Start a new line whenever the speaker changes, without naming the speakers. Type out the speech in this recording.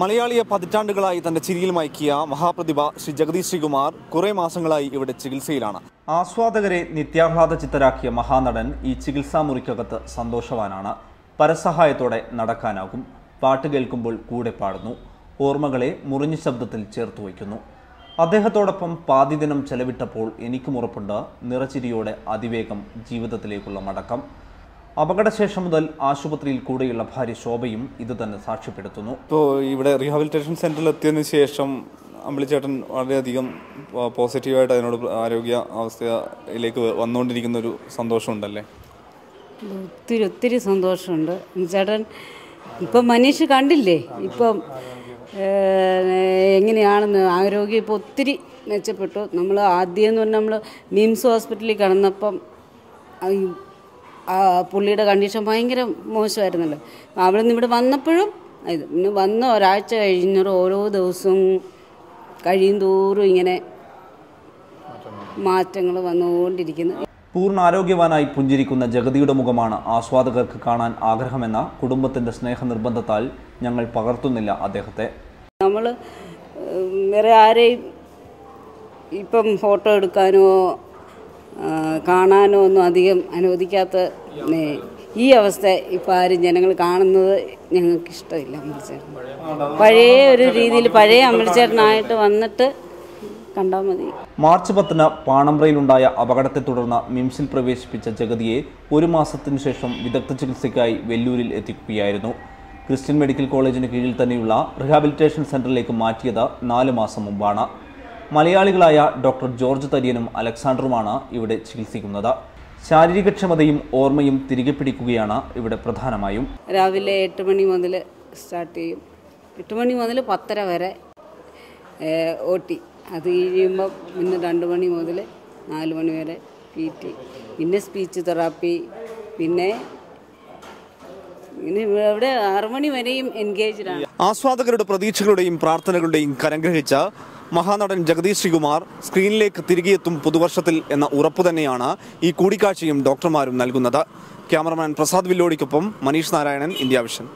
മലയാളിയെ പതിറ്റാണ്ടുകളായി തന്റെ ചിരിയിൽ മയക്കിയ മഹാപ്രതിഭ ശ്രീ ജഗദീഷ് ശ്രീകുമാർ കുറെ മാസങ്ങളായി ഇവിടെ ചികിത്സയിലാണ്. ആസ്വാദകരെ നിത്യാഹ്ലാദ ചിത്തരാക്കിയ മഹാനടൻ ഈ ചികിത്സാ മുറിക്കകത്ത് സന്തോഷവാനാണ്. പരസഹായത്തോടെ നടക്കാനാകും. പാട്ട് കേൾക്കുമ്പോൾ കൂടെ പാടുന്നു. ഓർമ്മകളെ മുറിഞ്ഞ ശബ്ദത്തിൽ ചേർത്ത് വയ്ക്കുന്നു. അദ്ദേഹത്തോടൊപ്പം പാതി ദിനം ചെലവിട്ടപ്പോൾ എനിക്കും ഉറപ്പുണ്ട്. നിറച്ചിരിയോടെ അതിവേഗം ജീവിതത്തിലേക്കുള്ള മടക്കം. അപകടശേഷം മുതൽ ആശുപത്രിയിൽ കൂടെയുള്ള ഭാര്യ ശോഭയും ഇത് തന്നെ സാക്ഷ്യപ്പെടുത്തുന്നു. ഇപ്പോൾ ഇവിടെ റീഹാബിലിറ്റേഷൻ സെന്ററിൽ എത്തിയതിനു ശേഷം അമ്പിളിച്ചേട്ടൻ വളരെയധികം പോസിറ്റീവായിട്ട് അതിനോട് ആരോഗ്യ അവസ്ഥയിലേക്ക് വന്നുകൊണ്ടിരിക്കുന്ന ഒരു സന്തോഷമുണ്ടല്ലേ?
ഒത്തിരി ഒത്തിരി സന്തോഷമുണ്ട്. ചേട്ടൻ ഇപ്പം മനീഷ് കണ്ടില്ലേ? ഇപ്പം എങ്ങനെയാണെന്ന് ആരോഗ്യം ഇപ്പോൾ ഒത്തിരി മെച്ചപ്പെട്ടു. നമ്മൾ ആദ്യം എന്ന് പറഞ്ഞാൽ നമ്മൾ മിംസ് ഹോസ്പിറ്റലിൽ കിടന്നപ്പം ആ പുള്ളിയുടെ കണ്ടീഷൻ ഭയങ്കര മോശമായിരുന്നല്ലോ. അവിടെ നിന്ന് ഇവിടെ വന്നപ്പോഴും ഇത് പിന്നെ വന്ന ഒരാഴ്ച കഴിഞ്ഞൊരു ഓരോ ദിവസവും കഴിയും തോറും ഇങ്ങനെ മാറ്റങ്ങൾ വന്നുകൊണ്ടിരിക്കുന്നു.
പൂർണ ആരോഗ്യവാനായി പുഞ്ചിരിക്കുന്ന ജഗതിയുടെ മുഖമാണ് ആസ്വാദകർക്ക് കാണാൻ ആഗ്രഹമെന്ന കുടുംബത്തിന്റെ സ്നേഹനിർബന്ധത്താൽ ഞങ്ങൾ പകർത്തുന്നില്ല അദ്ദേഹത്തെ.
നമ്മൾ വേറെ ആരെയും ഇപ്പം ഫോട്ടോ എടുക്കാനോ കാണാനോ ഒന്നും അധികം അനുവദിക്കാത്ത ഈ അവസ്ഥ ഇപ്പം ആരും ജനങ്ങൾ കാണുന്നത് ഞങ്ങൾക്ക് ഇഷ്ടമില്ല അമ്പലച്ചേട്ടൻ പഴയ ഒരു രീതിയിൽ പഴയ അമ്പലച്ചേട്ടനായിട്ട് വന്നിട്ട് കണ്ടാൽ മതി.
മാർച്ച് പത്തിന് പാണമ്പ്രയിലുണ്ടായ അപകടത്തെ തുടർന്ന് മിംസിൽ പ്രവേശിപ്പിച്ച ജഗതിയെ ഒരു മാസത്തിനു ശേഷം വിദഗ്ധ ചികിത്സയ്ക്കായി വെല്ലൂരിൽ എത്തിക്കുകയായിരുന്നു. ക്രിസ്ത്യൻ മെഡിക്കൽ കോളേജിന് കീഴിൽ തന്നെയുള്ള റിഹാബിലിറ്റേഷൻ സെന്ററിലേക്ക് മാറ്റിയത് നാല് മാസം മുമ്പാണ്. മലയാളികളായ ഡോക്ടർ ജോർജ് തരിയനും അലക്സാണ്ടറുമാണ് ഇവിടെ ചികിത്സിക്കുന്നത്. ശാരീരികക്ഷമതയും ഓർമ്മയും തിരികെ പിടിക്കുകയാണ് ഇവിടെ പ്രധാനമായും.
രാവിലെ എട്ട് മണി മുതൽ സ്റ്റാർട്ട് ചെയ്യും. എട്ട് മണി മുതൽ പത്തര വരെ ഒ ടി അത് കഴിയുമ്പോൾ പിന്നെ രണ്ട് മണി മുതൽ നാല് മണി വരെ പി ടി. പിന്നെ സ്പീച്ച് തെറാപ്പി. പിന്നെ ഇവിടെ ആറുമണി വരെയും ആണ്.
ആസ്വാദകരുടെ പ്രതീക്ഷകളുടെയും പ്രാർത്ഥനകളുടെയും കരംഗ്രഹിച്ച മഹാനടൻ ജഗദീഷ് ശ്രീകുമാർ സ്ക്രീനിലേക്ക് തിരികെയെത്തും പുതുവർഷത്തിൽ എന്ന ഉറപ്പു തന്നെയാണ് ഈ കൂടിക്കാഴ്ചയും ഡോക്ടർമാരും നൽകുന്നത്. ക്യാമറമാൻ പ്രസാദ് വില്ലോടിക്കൊപ്പം മനീഷ് നാരായണൻ ഇന്ത്യ വിഷൻ.